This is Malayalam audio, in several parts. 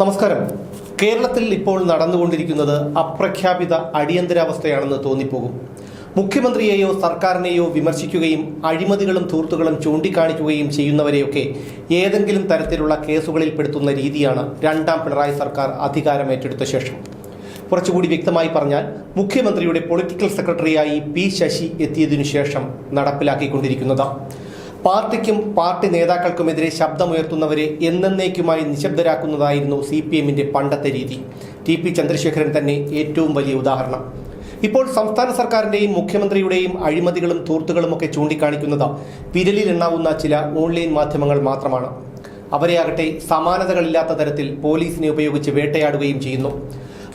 നമസ്കാരം. കേരളത്തിൽ ഇപ്പോൾ നടന്നുകൊണ്ടിരിക്കുന്നത് അപ്രഖ്യാപിത അടിയന്തരാവസ്ഥയാണെന്ന് തോന്നിപ്പോകും. മുഖ്യമന്ത്രിയെയോ സർക്കാരിനെയോ വിമർശിക്കുകയും അഴിമതികളും ധൂർത്തുകളും ചൂണ്ടിക്കാണിക്കുകയും ചെയ്യുന്നവരെയൊക്കെ ഏതെങ്കിലും തരത്തിലുള്ള കേസുകളിൽ പെടുത്തുന്ന രീതിയാണ് രണ്ടാം പിണറായി സർക്കാർ അധികാരം ഏറ്റെടുത്ത ശേഷം. കുറച്ചുകൂടി വ്യക്തമായി പറഞ്ഞാൽ മുഖ്യമന്ത്രിയുടെ പൊളിറ്റിക്കൽ സെക്രട്ടറിയായി പി ശശി എത്തിയതിനു ശേഷം നടപ്പിലാക്കിക്കൊണ്ടിരിക്കുന്നത് പാർട്ടിക്കും പാർട്ടി നേതാക്കൾക്കുമെതിരെ ശബ്ദമുയർത്തുന്നവരെ എന്നേക്കുമായി നിശബ്ദരാക്കുന്നതായിരുന്നു സി പി എമ്മിന്റെ പണ്ടത്തെ രീതി. ടി പി ചന്ദ്രശേഖരൻ തന്നെ ഏറ്റവും വലിയ ഉദാഹരണം. ഇപ്പോൾ സംസ്ഥാന സർക്കാരിന്റെയും മുഖ്യമന്ത്രിയുടെയും അഴിമതികളും തൂർത്തുകളുമൊക്കെ ചൂണ്ടിക്കാണിക്കുന്നത് വിരലിലെണ്ണാവുന്ന ചില ഓൺലൈൻ മാധ്യമങ്ങൾ മാത്രമാണ്. അവരെയാകട്ടെ സമാനതകളില്ലാത്ത തരത്തിൽ പോലീസിനെ ഉപയോഗിച്ച് വേട്ടയാടുകയും ചെയ്യുന്നു.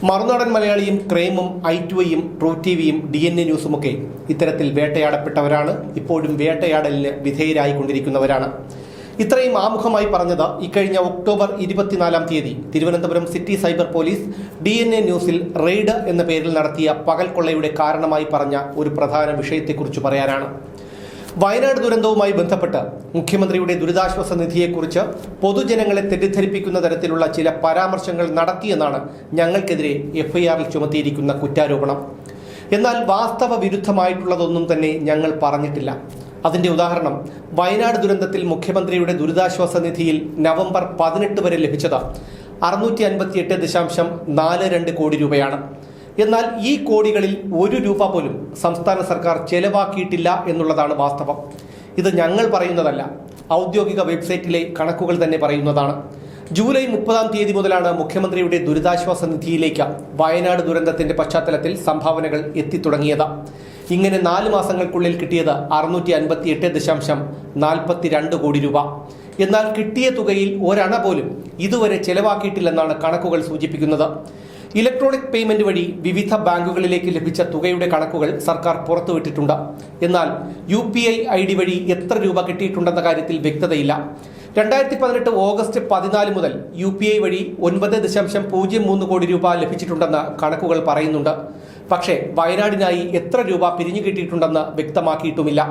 മറുനാടൻ മലയാളിയും ക്രൈമും ഐ ടു ഐയും ട്രൂ ടി വിയും ഡി എൻ എ ന്യൂസുമൊക്കെ ഇത്തരത്തിൽ വേട്ടയാടപ്പെട്ടവരാണ്. ഇപ്പോഴും വേട്ടയാടലിന് വിധേയരായിക്കൊണ്ടിരിക്കുന്നവരാണ്. ഇത്രയും ആമുഖമായി പറഞ്ഞത് ഇക്കഴിഞ്ഞ ഒക്ടോബർ ഇരുപത്തിനാലാം തീയതി Thiruvananthapuram city cyber police D N A ന്യൂസിൽ റെയ്ഡ് എന്ന പേരിൽ നടത്തിയ പകൽ കൊള്ളയുടെ കാരണമായി പറഞ്ഞ ഒരു പ്രധാന വിഷയത്തെക്കുറിച്ച് പറയാനാണ്. വയനാട് ദുരന്തവുമായി ബന്ധപ്പെട്ട് മുഖ്യമന്ത്രിയുടെ ദുരിതാശ്വാസ നിധിയെക്കുറിച്ച് പൊതുജനങ്ങളെ തെറ്റിദ്ധരിപ്പിക്കുന്ന തരത്തിലുള്ള ചില പരാമർശങ്ങൾ നടത്തിയെന്നാണ് ഞങ്ങൾക്കെതിരെ എഫ്ഐആറിൽ ചുമത്തിയിരിക്കുന്ന കുറ്റാരോപണം. എന്നാൽ വാസ്തവ വിരുദ്ധമായിട്ടുള്ളതൊന്നും തന്നെ ഞങ്ങൾ പറഞ്ഞിട്ടില്ല. അതിന്റെ ഉദാഹരണം വയനാട് ദുരന്തത്തിൽ മുഖ്യമന്ത്രിയുടെ ദുരിതാശ്വാസ നിധിയിൽ നവംബർ പതിനെട്ട് വരെ ലഭിച്ചത് അറുന്നൂറ്റി അൻപത്തിയെട്ട് ദശാംശം നാല് രണ്ട് കോടി രൂപയാണ്. എന്നാൽ ഈ കോടികളിൽ ഒരു രൂപ പോലും സംസ്ഥാന സർക്കാർ ചെലവാക്കിയിട്ടില്ല എന്നുള്ളതാണ് വാസ്തവം. ഇത് ഞങ്ങൾ പറയുന്നതല്ല. ഔദ്യോഗിക വെബ്സൈറ്റിലെ കണക്കുകൾ തന്നെ പറയുന്നതാണ്. ജൂലൈ മുപ്പതാം തീയതി മുതലാണ് മുഖ്യമന്ത്രിയുടെ ദുരിതാശ്വാസ നിധിയിലേക്ക് വയനാട് ദുരന്തത്തിന്റെ പശ്ചാത്തലത്തിൽ സംഭാവനകൾ എത്തിത്തുടങ്ങിയത്. ഇങ്ങനെ നാല് മാസങ്ങൾക്കുള്ളിൽ കിട്ടിയത് അറുന്നൂറ്റി അൻപത്തി എട്ട് ദശാംശം നാൽപ്പത്തിരണ്ട് കോടി രൂപ. എന്നാൽ കിട്ടിയ തുകയിൽ ഒരണ പോലും ഇതുവരെ ചെലവാക്കിയിട്ടില്ലെന്നാണ് കണക്കുകൾ സൂചിപ്പിക്കുന്നത്. ഇലക്ട്രോണിക് പേയ്മെന്റ് വഴി വിവിധ ബാങ്കുകളിലേക്ക് ലഭിച്ച തുകയുടെ കണക്കുകൾ സർക്കാർ പുറത്തുവിട്ടിട്ടുണ്ട്. എന്നാൽ U P I I D വഴി എത്ര രൂപ കിട്ടിയിട്ടുണ്ടെന്ന കാര്യത്തിൽ വ്യക്തതയില്ല. രണ്ടായിരത്തി പതിനെട്ട് ഓഗസ്റ്റ് പതിനാല് മുതൽ യു പി ഐ വഴി ഒൻപത് ദശാംശം പൂജ്യം മൂന്ന് കോടി രൂപ ലഭിച്ചിട്ടുണ്ടെന്ന് കണക്കുകൾ പറയുന്നുണ്ട്. പക്ഷേ വയനാടിനായി എത്ര രൂപ പിരിഞ്ഞു കിട്ടിയിട്ടുണ്ടെന്ന് വ്യക്തമാക്കിയിട്ടുമില്ല.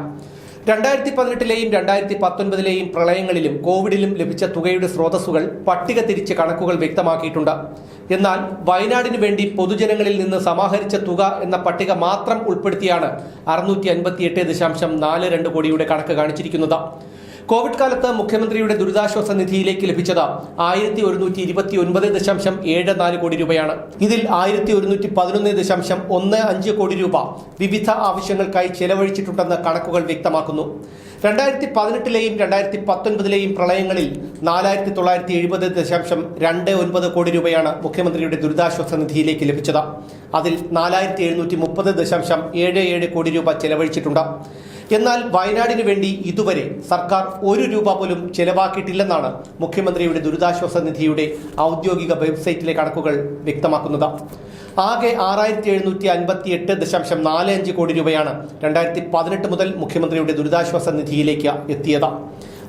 രണ്ടായിരത്തി പതിനെട്ടിലെയും രണ്ടായിരത്തി പത്തൊൻപതിലെയും പ്രളയങ്ങളിലും കോവിഡിലും ലഭിച്ച തുകയുടെ സ്രോതസ്സുകൾ പട്ടിക തിരിച്ച് കണക്കുകൾ വ്യക്തമാക്കിയിട്ടുണ്ട്. എന്നാൽ വയനാടിനു വേണ്ടി പൊതുജനങ്ങളിൽ നിന്ന് സമാഹരിച്ച തുക എന്ന പട്ടിക മാത്രം ഉൾപ്പെടുത്തിയാണ് അറുന്നൂറ്റി ദശാംശം നാല് രണ്ട് കോടിയുടെ കണക്ക് കാണിച്ചിരിക്കുന്നത്. കോവിഡ് കാലത്ത് മുഖ്യമന്ത്രിയുടെ ദുരിതാശ്വാസ നിധിയിലേക്ക് ലഭിച്ചത് ആയിരത്തി ഒരുന്നൂറ്റി ഇരുപത്തി ഒൻപത് ദശാംശം ഏഴ് നാല് കോടി രൂപയാണ്. ഇതിൽ ആയിരത്തി ഒരുന്നൂറ്റി പതിനൊന്ന് ദശാംശം ഒന്ന് അഞ്ച് കോടി രൂപ വിവിധ ആവശ്യങ്ങൾക്കായി ചെലവഴിച്ചിട്ടുണ്ടെന്ന് കണക്കുകൾ വ്യക്തമാക്കുന്നു. രണ്ടായിരത്തി പതിനെട്ടിലെയും രണ്ടായിരത്തി പത്തൊൻപതിലെയും പ്രളയങ്ങളിൽ നാലായിരത്തി തൊള്ളായിരത്തി എഴുപത് ദശാംശം രണ്ട് ഒൻപത് കോടി രൂപയാണ് മുഖ്യമന്ത്രിയുടെ ദുരിതാശ്വാസ നിധിയിലേക്ക് ലഭിച്ചത്. അതിൽ നാലായിരത്തി എഴുന്നൂറ്റി മുപ്പത് ദശാംശം ഏഴ് ഏഴ് കോടി രൂപ ചെലവഴിച്ചിട്ടുണ്ട്. എന്നാൽ വയനാടിന് വേണ്ടി ഇതുവരെ സർക്കാർ ഒരു രൂപ പോലും ചെലവാക്കിയിട്ടില്ലെന്നാണ് മുഖ്യമന്ത്രിയുടെ ദുരിതാശ്വാസ നിധിയുടെ ഔദ്യോഗിക വെബ്സൈറ്റിലെ കണക്കുകൾ വ്യക്തമാക്കുന്നത്. ആകെ ആറായിരത്തി എഴുന്നൂറ്റി അൻപത്തി എട്ട് ദശാംശം നാല് അഞ്ച് കോടി രൂപയാണ് രണ്ടായിരത്തി പതിനെട്ട് മുതൽ മുഖ്യമന്ത്രിയുടെ ദുരിതാശ്വാസ നിധിയിലേക്ക് എത്തിയത്.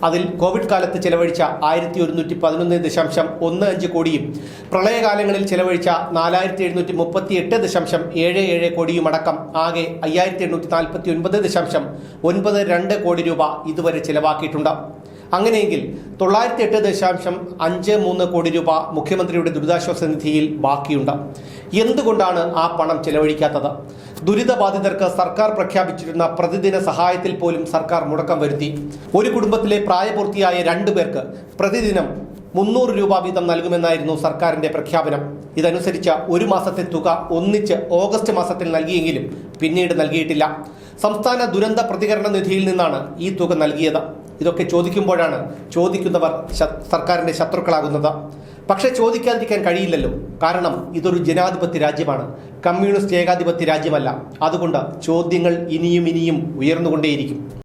അതിൽ കോവിഡ് കാലത്ത് ചെലവഴിച്ച ആയിരത്തി ഒരുന്നൂറ്റി പതിനൊന്ന് ദശാംശം ഒന്ന് അഞ്ച് കോടിയും പ്രളയകാലങ്ങളിൽ ചെലവഴിച്ച നാലായിരത്തി എഴുന്നൂറ്റി മുപ്പത്തി എട്ട് ദശാംശം ഏഴ് ഏഴ് കോടിയും അടക്കം ആകെ അയ്യായിരത്തി എണ്ണൂറ്റി നാൽപ്പത്തി ഒൻപത് ദശാംശം ഒൻപത് രണ്ട് കോടി രൂപ ഇതുവരെ ചെലവാക്കിയിട്ടുണ്ട്. അങ്ങനെയെങ്കിൽ തൊള്ളായിരത്തി എട്ട് ദശാംശം അഞ്ച് മൂന്ന് കോടി രൂപ മുഖ്യമന്ത്രിയുടെ ദുരിതാശ്വാസ നിധിയിൽ ബാക്കിയുണ്ട്. എന്തുകൊണ്ടാണ് ആ പണം ചെലവഴിക്കാത്തത്? ദുരിതബാധിതർക്ക് സർക്കാർ പ്രഖ്യാപിച്ചിരുന്ന പ്രതിദിന സഹായത്തിൽ പോലും സർക്കാർ മുടക്കം വരുത്തി. ഒരു കുടുംബത്തിലെ പ്രായപൂർത്തിയായ രണ്ടു പേർക്ക് പ്രതിദിനം മുന്നൂറ് രൂപ വീതം നൽകുമെന്നായിരുന്നു സർക്കാരിന്റെ പ്രഖ്യാപനം. ഇതനുസരിച്ച് ഒരു മാസത്തെ തുക ഒന്നിച്ച് ഓഗസ്റ്റ് മാസത്തിൽ നൽകിയെങ്കിലും പിന്നീട് നൽകിയിട്ടില്ല. സംസ്ഥാന ദുരന്ത പ്രതികരണ നിധിയിൽ നിന്നാണ് ഈ തുക നൽകിയത്. ഇതൊക്കെ ചോദിക്കുമ്പോഴാണ് ചോദിക്കുന്നവർ സർക്കാരിന്റെ ശത്രുക്കളാകുന്നത്. പക്ഷെ ചോദിക്കാതിരിക്കാൻ കഴിയില്ലല്ലോ. കാരണം ഇതൊരു ജനാധിപത്യ രാജ്യമാണ്. കമ്മ്യൂണിസ്റ്റ് ഏകാധിപത്യ രാജ്യമല്ല. അതുകൊണ്ട് ചോദ്യങ്ങൾ ഇനിയും ഇനിയും ഉയർന്നുകൊണ്ടേയിരിക്കും.